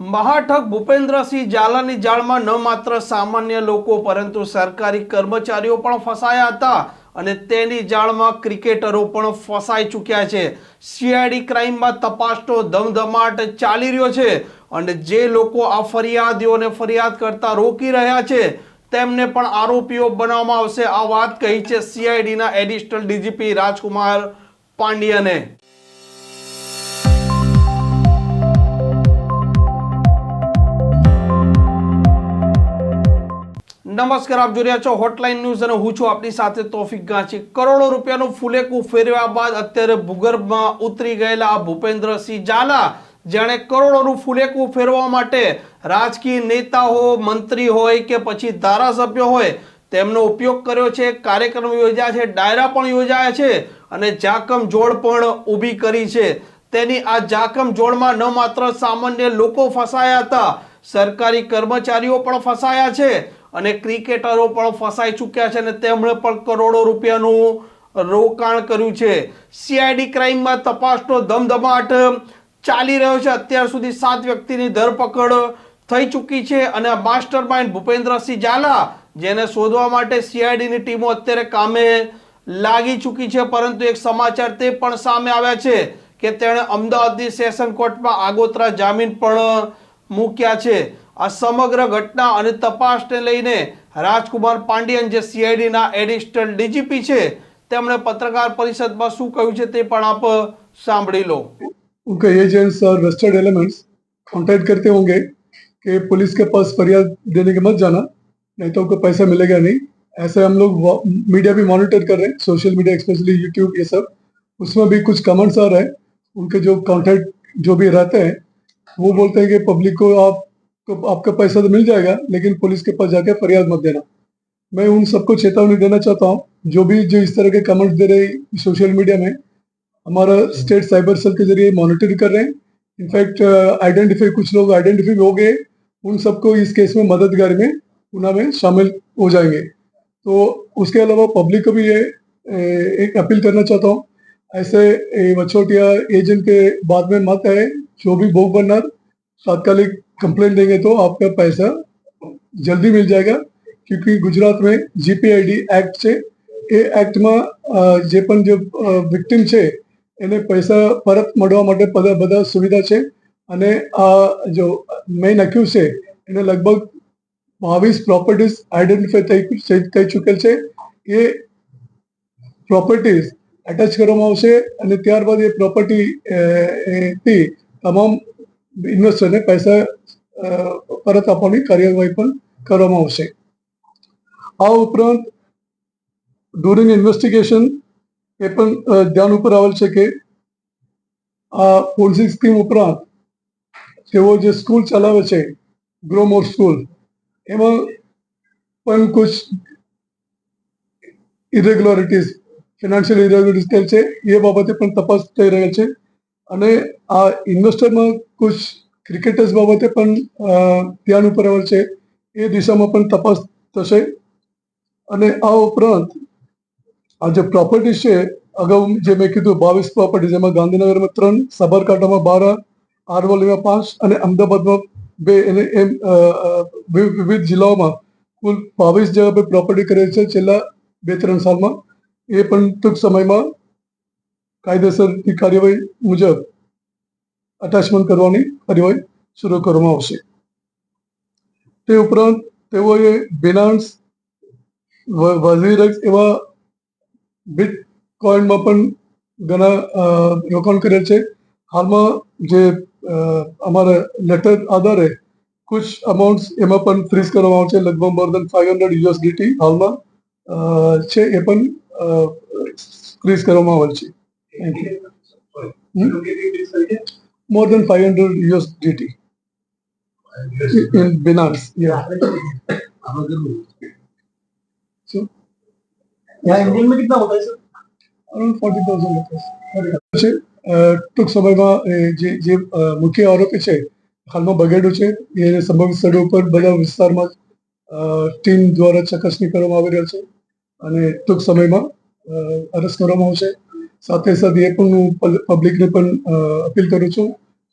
મહાઠગ ભૂપેન્દ્રસિંહ ઝાલાની જાળમાં ન માત્ર સામાન્ય લોકો, પરંતુ સરકારી કર્મચારીઓ પણ ફસાયા હતા અને તેની જાળમાં ક્રિકેટરો પણ ફસાઈ ચૂક્યા છે. સીઆઈડી ક્રાઇમમાં તપાસનો ધમધમાટ ચાલી રહ્યો છે અને જે લોકો આ ફરિયાદીઓને ફરિયાદ કરતા રોકી રહ્યા છે, તેમને પણ આરોપીઓ બનાવવામાં આવશે. આ વાત કહી છે સીઆઈડીના એડિશનલ ડીજીપી રાજકુમાર પાંડ્યને. નમસ્કાર, આપ જોઈ રહ્યા છો હોટલાઇન ન્યૂઝ અને હું છું આપની સાથે તોફિક ગાંચી. કરોડો રૂપિયાનું ફુલેકું ફેરવ્યા બાદ અત્યારે ભૂગર્ભમાં ઉતરી ગયેલા આ ભૂપેન્દ્રસિંહ ઝાલા, જેણે કરોડોનું ફુલેકું ફેરવા માટે રાજકીય નેતા હો મંત્રી હોય કે પછી ધારાસભ્ય હોય, તેમનો ઉપયોગ કર્યો છે. કાર્યક્રમ યોજ્યા છે, ડાયરા પણ યોજાયા છે અને જાકમ જોડ પણ ઊભી કરી છે. તેની આ જાકમ જોડમાં ન માત્ર સામાન્ય લોકો ફસાયા હતા, સરકારી કર્મચારીઓ પણ ફસાયા છે. અને ક્રિકેટરો પણ ફસાઈ ચૂક્યા છે અને તેમણે પણ કરોડો રૂપિયાનું રોકાણ કર્યું છે. સીઆઈડી ક્રાઇમમાં તપાસનો ધમધમાટ ચાલી રહ્યો છે. અત્યાર સુધી સાત વ્યક્તિની ધરપકડ થઈ ચૂકી છે અને માસ્ટર માઇન્ડ ભૂપેન્દ્રસિંહ ઝાલા, જેને શોધવા માટે સીઆઈડીની ટીમો અત્યારે કામે લાગી ચૂકી છે. પરંતુ એક સમાચાર તે પણ સામે આવ્યા છે કે તેણે અમદાવાદની સેશન કોર્ટમાં આગોતરા જામીન પણ મૂક્યા છે. આ સમગ્ર ઘટના અને તપાસને લઈને રાજકુમાર પાંડિયન જે સીઆઈડીના એડિશનલ ડીજીપી છે તેમણે પત્રકાર પરિષદમાં શું કહ્યું છે તે પણ આપ સાંભળી લો उनके एजेंट्स और वेस्टेड एलिमेंट्स कांटेक्ट करते होंगे कि पुलिस के पास फरियाद देने के मत जाना नहीं तो उनको पैसा मिलेगा नहीं ऐसे हम लोग मीडिया भी मॉनिटर कर रहे हैं सोशल मीडिया स्पेशली यूट्यूब ये सब उसमें भी कुछ कमेंट्स आ रहे हैं उनके जो कॉन्टेक्ट जो भी रहते हैं वो बोलते हैं कि पब्लिक को आप को आपका पैसा तो मिल जाएगा लेकिन पुलिस के पास जाके फरियाद मत देना। मैं उन सबको चेतावनी देना चाहता हूँ जो भी जो इस तरह के कमेंट्स दे रहे सोशल मीडिया में हमारा स्टेट साइबर सेल के ज़रिए मॉनिटर कर रहे हैं। इनफैक्ट आइडेंटिफाई कुछ लोग आइडेंटिफाई हो गए उन सबको इस केस में मददगार में उन्हें में शामिल हो जाएँगे। तो उसके अलावा पब्लिक को भी ये एक अपील करना चाहता हूँ। ऐसे ए, वचोट एजेंट के बाद में मत है जो भी भोग बनना तात्कालिक कंप्लेंट देंगे तो आपका पैसा जल्दी मिल जाएगा क्योंकि गुजरात में જીપીઆઈડી એક્ટ છે એ એક્ટમાં અ, જે પણ જે વિક્ટિમ છે એને પૈસા પરત મળવા માટે બધા બધા સુવિધા છે અને આ જો મેઇન અક્યુઝ છે એને લગભગ બાવીસ પ્રોપર્ટીઝ આઈડેન્ટિફાઈ થઈ થઈ- થઈ ચૂકેલ છે એ પ્રોપર્ટીઝ એટેચ કરવામાં આવશે અને ત્યારબાદ એ પ્રોપર્ટી થી તમામ ઇન્વેસ્ટરને પૈસા અ, પરત આપવાની કાર્યવાહી પણ કરવામાં આવશે. આ ઉપરાંત ડ્યુરિંગ ઇન્વેસ્ટિગેશન એ પણ ધ્યાન ઉપર આવેલ છે કે આ પોલિસી સ્કીમ ઉપરાંત તેઓ જે સ્કૂલ ચલાવે છે ગ્રોમોર સ્કૂલ એમાં પણ કુછ ઇરેગ્યુલરિટીઝ ફિનાન્શિયલ ઇરેગ્યુલરિટીઝ થયેલ છે, એ બાબતે પણ તપાસ થઈ રહેલ છે. અને આ ઇન્વેસ્ટરમાં કુછ ક્રિકેટર્સ બાબતે પણ ધ્યાન ઉપર છે. એ દિશામાં પણ તપાસ થશે. અને આ ઉપરાંત, આ જે પ્રોપર્ટી છે, અગાઉ જે મેં કીધું, બાવીસ પ્રોપર્ટી જેમાં ગાંધીનગરમાં ત્રણ, સાબરકાંઠામાં બાર આરવલીમાં પાંચ અને અમદાવાદમાં બે. અને એમ વિવિધ જિલ્લાઓમાં કુલ બાવીસ જગ્યા પર પ્રોપર્ટી કરેલ છે છેલ્લા બે ત્રણ સાલમાં. એ પણ ટૂંક સમયમાં કાયદેસરની કાર્યવાહી મુજબ અટેચમેન્ટ કરવાની કાર્યવાહી શરૂ કરવામાં આવશે. તે ઉપરાંત તેઓએ બિનાન્સ વઝીરક્સ એવા બિટ કોઈનમાં પણ ઘણા રોકાણ કરેલ છે. હાલમાં જે અમારે લેટર આધારે કુછ અમાઉન્ટ એમાં પણ ફ્રીઝ કરવામાં આવશે. લગભગ more than five hundred USDT હાલમાં છે એ પણ ફ્રીઝ કરવામાં આવેલ છે. Thank you more than five hundred USDT in Binance યા यहाँ इंडियन में कितना होता है सर અરાઉન્ડ ફોર્ટી થાઉઝન્ડ છે અ, ટૂંક સમયમાં એ જે જે અ, મુખ્ય આરોપી છે હાલમાં બગેડો છે એ સમગ્ર સ્થળો ઉપર બધા વિસ્તારમાં ટીમ દ્વારા ચકાસણી કરવામાં આવી રહ્યો છે અને ટૂંક સમયમાં અરેસ્ટ કરવામાં આવશે સાથે સાથે એ પણ હું પબ્લિકને પણ અપીલ કરું છું.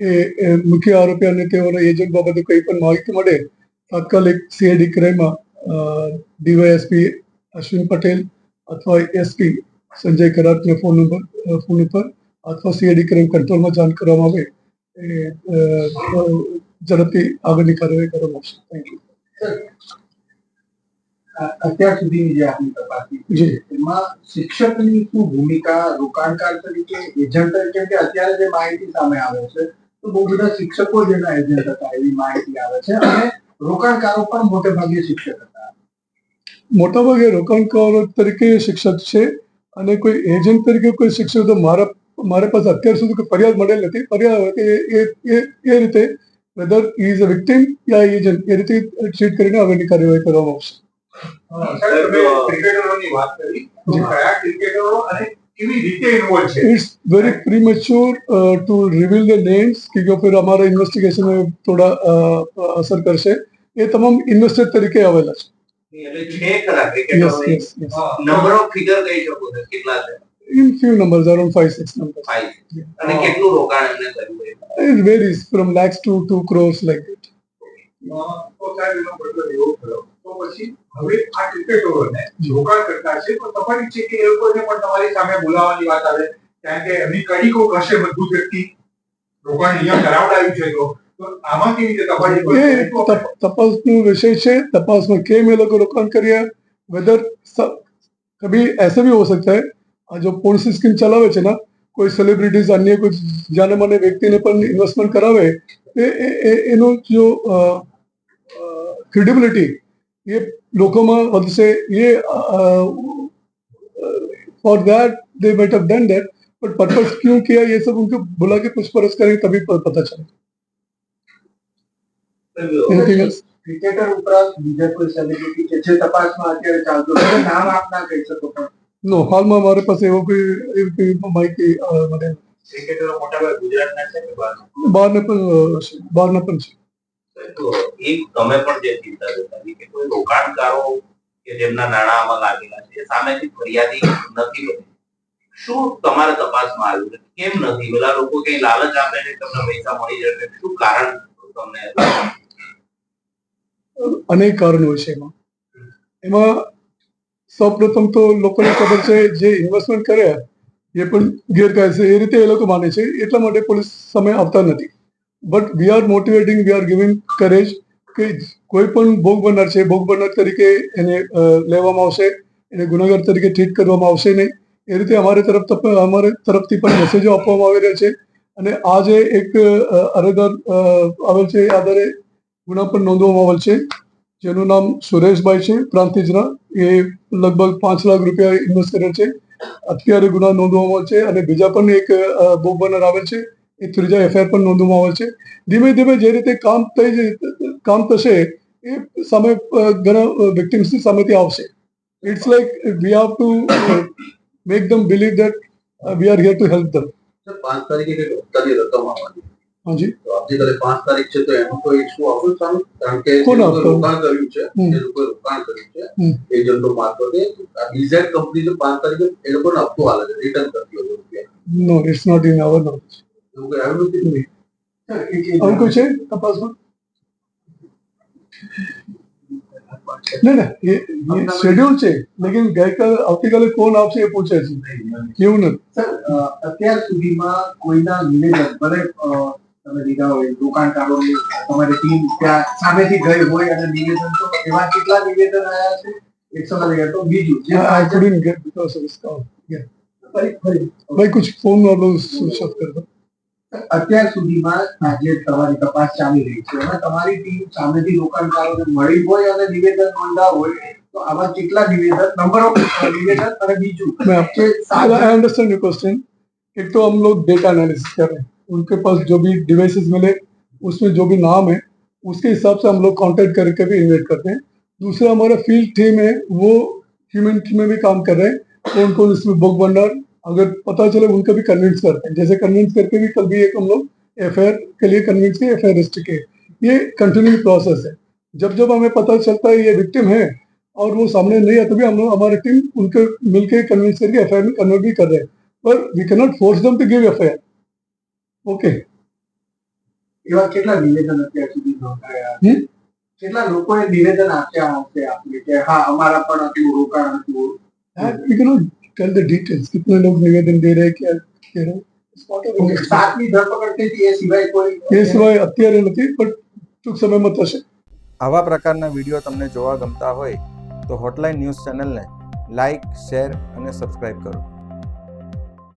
એ મુખ્ય આરોપી અને તેઓના એજન્ટ બાબતે કંઈ પણ માહિતી મળે, તાત્કાલિક સીઆઈડી ક્રાઇમમાં ડીવાયએસપી અશ્વિન પટેલ અથવા એસપી સંજય કરાટને ફોન નંબર ફોન ઉપર અથવા સીઆઈડી ક્રાઇમ કંટ્રોલમાં જાણ કરવામાં આવે, એ ઝડપથી આગળની કાર્યવાહી કરવામાં આવશે. થેન્ક યુ અત્યાર સુધીની જે આપની તપાસી એમાં શિક્ષકની શું ભૂમિકા રોકાણકાર તરીકે એજન્ટ તરીકે કે અત્યારે જે માહિતી સામે આવે છે તો બહુ બધા શિક્ષકો જ એના એજન્ટ હતા એવી માહિતી આવે છે. અને રોકાણકારો પણ મોટે ભાગે શિક્ષક હતા. મોટાભાગે રોકાણકારો તરીકે શિક્ષક છે અને કોઈ એજન્ટ તરીકે કોઈ શિક્ષક તો મારા મારા પાસે અત્યાર સુધી કોઈ ફરિયાદ મળેલ નથી. ફરિયાદ એ એ એ રીતે વેધર ઇઝ અ વિક્ટિમ યા એજન્ટ એ રીતે ટ્રીટ કરીને આગળની કાર્યવાહી કરવામાં આવશે. It's very premature to reveal the names क्योंकि અસર કરશે. એ તમામ ઇન્વેસ્ટર તરીકે આવેલા છે. નંબર ઓફ ફિગર કહી અને કેટલું રોકાણ એમને કર્યું એ varies from lakhs to 2 crores like it અ, તો સાહેબ એનો મતલબ એવો થયો તો પછી હવે આ ક્રિકેટરોને રોકાણ કરતા છે તો તમારી છે કે એ લોકોને પણ તમારી સામે બોલાવવાની વાત આવે કારણ કે એમની કડી કોક હશે મજબૂત વ્યક્તિ રોકાણ અહીંયા કરાવડાવ્યું છે તો તો આમાં કેવી રીતે તમારી કોઈ એ કડી કોક તપ- તપાસનો વિષય છે તપાસમાં કેમ એ લોકો રોકાણ કર્યા વેધર કભી ऐसे भी हो सकता है આ જો પોલિસી સ્કીમ ચલાવે છે ના કોઈ સેલિબ્રિટીઝ અન્ય કોઈ જાને માને વ્યક્તિને પણ ઇન્વેસ્ટમેન્ટ કરાવે એ એ- એ- એનો જો ક્રેડિબિલિટી એ લોકોમાં વધશે એ for that they might have done that but purpose क्यों किया ये सब उनको बुला के पूछपरछ करेंगे तभी प- पता चले Anything else? ક્રિકેટર ઉપરાંત બીજા કોઈ સેલિબ્રિટી કે જે તપાસમાં અત્યારે ચાલતું હોય એનું નામ આપ ના કહી શકો પણ નો હાલમાં મારી પાસે એવો કોઈ એવી કોઈ માહિતી અ, મને ક્રિકેટરો મોટાભાગે ગુજરાતના છે કે બહારના? બહારને પણ અ, છે બહારના પણ છે એક તમે પણ જે ચિંતા જતાવી કે કોઈ રોકાણકારો કે જેમના નાણાં આમાં લાગેલા છે, એ સામેથી ફરિયાદી નથી બની. શું તમારા તપાસમાં આવ્યું છે? કેમ નથી? પેલા લોકો કઈ લાલચ આપે છે તમને પૈસા મળી જશે? શું કારણ તમને અનેક કારણો છે એમાં. એમાં સૌપ્રથમ તો લોકોને ખબર છે, જે ઇન્વેસ્ટમેન્ટ કર્યા એ પણ ગેરકાયદે એ રીતે એ લોકો માને છે. એટલા માટે પોલીસ સમય આવતા નથી. But we are motivating we are giving courage કે કોઈ પણ ભોગ બનનાર છે, ભોગ બનનાર તરીકે એને લેવામાં આવશે, એને ગુનેગાર તરીકે ટ્રીટ કરવામાં આવશે નહીં. એ રીતે અમારી તરફ અમારી તરફથી પણ મેસેજો આપવામાં આવી રહ્યા છે. અને આ જે એક અરજદાર આવેલ છે, એ આધારે ગુના પણ નોંધવામાં આવેલ છે. જેનું નામ સુરેશભાઈ છે, પ્રાંતિજના. એ લગભગ પાંચ લાખ રૂપિયા ઇન્વેસ્ટ કરેલ છે. અત્યારે ગુના નોંધવામાં છે અને બીજા પણ એક ભોગ બનનાર આવેલ છે. એ ત્રીજા એફઆઈઆર પણ નોંધવામાં આવેલ છે. ધીમે ધીમે જે રીતે કામ થઈ કામ થશે એ સામે ઘણા વિક્ટિમ્સની સામેથી આવશે. It's like we have to make them believe that we are here to help them પાંચ તારીખે હપ્તાની રકમ આવવાની હાજી. આવતીકાલે પાંચ તારીખ છે તો એનું કોઈ ઇસ્યુ આવશે સામે? કારણ કે જે કોણ લોકોએ આપવાનું? રોકાણ કર્યું છે હમ. લોકોએ રોકાણ કર્યું છે એજન્ટો મારફતે બીઝેડ કંપની પાંચ તારીખે એ લોકોને હપ્તો આલે છે રિટર્ન કરતી હોય રૂપિયા. No it's not in our knowledge એવું કઈ આવ્યું નથી સર, એક એ આવું કોઈ છે તપાસમાં ના ના એ શેડ્યુલ છે લેકિન ગઈકાલે આવતીકાલે કોણ આવશે એ પૂછે છે એવું નથી સર અ, અત્યાર સુધીમાં કોઈના નિવેદન ભલે અ, તમે લીધા હોય રોકાણકારોની તમારી ટીમ ત્યાં સામેથી ગઈ હોય અને નિવેદન તો એવા કેટલા નિવેદન આવ્યા છે એક સવાલ એ હતો બીજું જે आई આજે- couldn't get because of this call. Yeah. ફરી ફરી भाई कुछ फोन અત્યાર સુધીમાં આ જે તમારી તપાસ ચાલી રહી છે એમાં તમારી ટીમ સામેથી રોકાણકારોને મળી હોય અને નિવેદન નોંધાવ હોય તો આવા કેટલા નિવેદન નંબર ઓફ નિવેદન અને બીજું मैं आपको કે સાત- आई अंडरस्टैंड योर क्वेश्चन एक तो हम लोग डेटा एनालिसिस कर रहे हैं उनके पास जो भी डिवाइसेस मिले उसमें जो भी नाम है उसके हिसाब से हम लोग कांटेक्ट करके भी इन्वेट करते हैं दूसरा हमारा फील्ड टीम है वो ह्यूमन टीम में भी काम कर रहे हैं कौन कौन इसमें बुक बनर अगर पता चले उनको भी कन्विंस करते हैं जैसे कन्विंस करके भी कल भी एक हम लोग एफ के लिए कन्विंस किए एफ आई रजिस्टर किए ये कंटिन्यू प्रोसेस है जब जब हमें पता चलता है ये विक्टिम है और वो सामने नहीं है तभी हम लोग हमारी टीम उनके मिलके कन्विंस करके एफ में कन्वर्ट भी कर रहे हैं पर we cannot force them to give F okay એવા કેટલા નિવેદન અત્યાર સુધી નોંધાયા હમ? કેટલા લોકોએ નિવેદન આપ્યા હશે આપને કે હા અમારા પણ આટલું રોકાણ હતું we can tell the details कितने लोग निवेदन दे रहे हैं क्या कह रहे हैं It's not a- ઓકે, સાતમી ધરપકડ થઈ હતી એ સિવાય કોઈ એ સિવાય અત્યારે નથી બટ ટૂંક સમયમાં થશે આવા પ્રકારના વિડીયો તમને જોવા ગમતા હોય તો હોટલાઇન ન્યૂઝ ચેનલને લાઇક શેર અને સબસ્ક્રાઇબ કરો